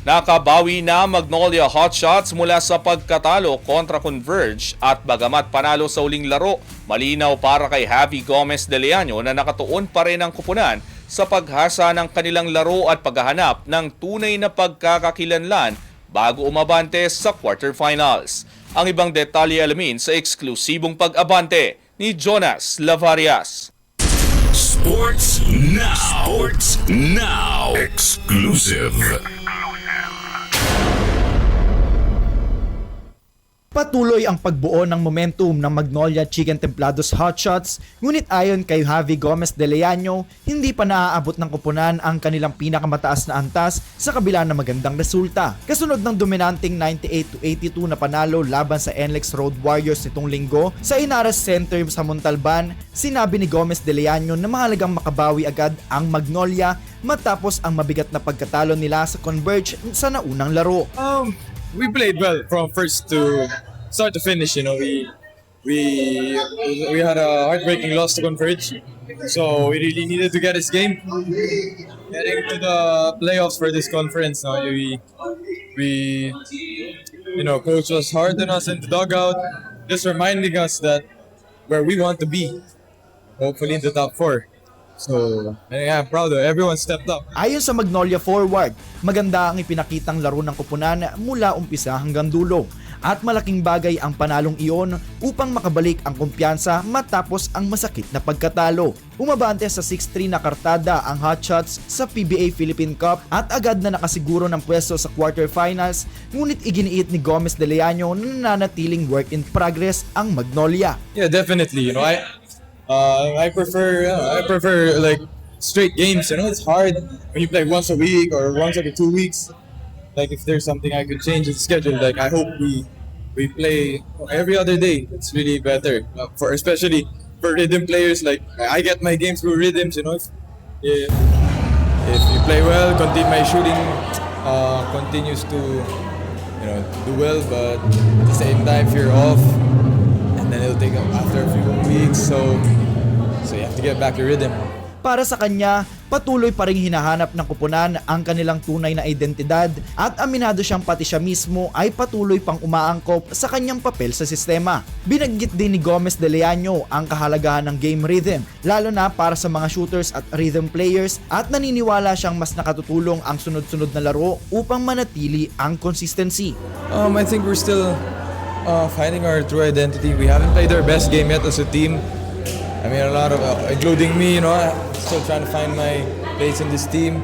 Nakabawi na Magnolia Hotshots mula sa pagkatalo kontra Converge at bagamat panalo sa uling laro, malinaw para kay Javi Gomez de Leano na nakatuon pa rin ang kupunan sa paghasa ng kanilang laro at paghahanap ng tunay na pagkakakilanlan bago umabante sa quarterfinals. Ang ibang detalye alamin sa eksklusibong pag-abante ni Jonas Lavarias. Sports Now. Sports Now. Exclusive. Patuloy ang pagbuo ng momentum ng Magnolia Chicken Templados Hotshots, ngunit ayon kay Javi Gomez de Leano, hindi pa naaabot ng kupunan ang kanilang pinakamataas na antas sa kabila ng magandang resulta. Kasunod ng dominanting 98-82 na panalo laban sa NLEX Road Warriors nitong linggo sa Inaras Center sa Montalban, sinabi ni Gomez de Leano na mahalagang makabawi agad ang Magnolia matapos ang mabigat na pagkatalo nila sa Converge sa naunang laro. Um, we played well from first to start to finish. You know, we we we had a heartbreaking loss to Converge, so we really needed to get this game. Getting to the playoffs for this conference, now we we you know, coach was hard on us in the dugout, just reminding us that where we want to be, hopefully in the top four. So, yeah, I'm proud of everyone stepped up. Ayon sa Magnolia Forward, maganda ang ipinakitang laro ng kupunan mula umpisa hanggang dulo at malaking bagay ang panalong iyon upang makabalik ang kumpiyansa matapos ang masakit na pagkatalo. Umabante sa 6-3 na kartada ang Hotshots sa PBA Philippine Cup at agad na nakasiguro ng pwesto sa quarterfinals ngunit iginiit ni Gomez de Leano na nananatiling work in progress ang Magnolia. Yeah, definitely. You know, I uh, I prefer uh, I prefer like straight games. You know, it's hard when you play once a week or once every two weeks. Like if there's something I could change in the schedule, like I hope we we play every other day. It's really better uh, for especially for rhythm players. Like I get my games through rhythms. You know, if, if, if you play well, continue my shooting uh, continues to you know do well, but at the same time, if you're off, up after a few weeks. So, so you have to get back your rhythm. Para sa kanya, patuloy pa rin hinahanap ng kupunan ang kanilang tunay na identidad at aminado siyang pati siya mismo ay patuloy pang umaangkop sa kanyang papel sa sistema. Binanggit din ni Gomez de Leano ang kahalagahan ng game rhythm, lalo na para sa mga shooters at rhythm players at naniniwala siyang mas nakatutulong ang sunod-sunod na laro upang manatili ang consistency. Um, I think we're still uh, finding our true identity. We haven't played our best game yet as a team. I mean, a lot of, uh, including me, you know, I'm still trying to find my place in this team.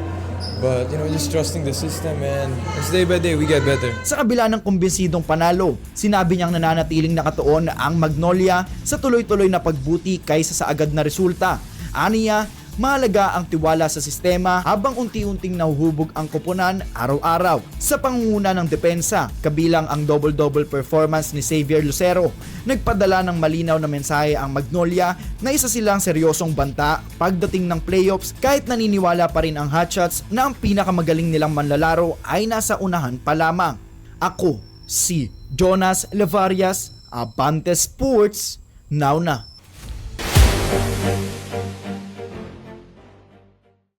But, you know, just trusting the system and it's day by day we get better. Sa kabila ng kumbinsidong panalo, sinabi niyang nananatiling nakatuon ang Magnolia sa tuloy-tuloy na pagbuti kaysa sa agad na resulta. Aniya, mahalaga ang tiwala sa sistema habang unti-unting nahuhubog ang koponan araw-araw. Sa pangunguna ng depensa, kabilang ang double-double performance ni Xavier Lucero, nagpadala ng malinaw na mensahe ang Magnolia na isa silang seryosong banta pagdating ng playoffs kahit naniniwala pa rin ang Hotshots na ang pinakamagaling nilang manlalaro ay nasa unahan pa lamang. Ako, si Jonas Levarias, Abante Sports, now na.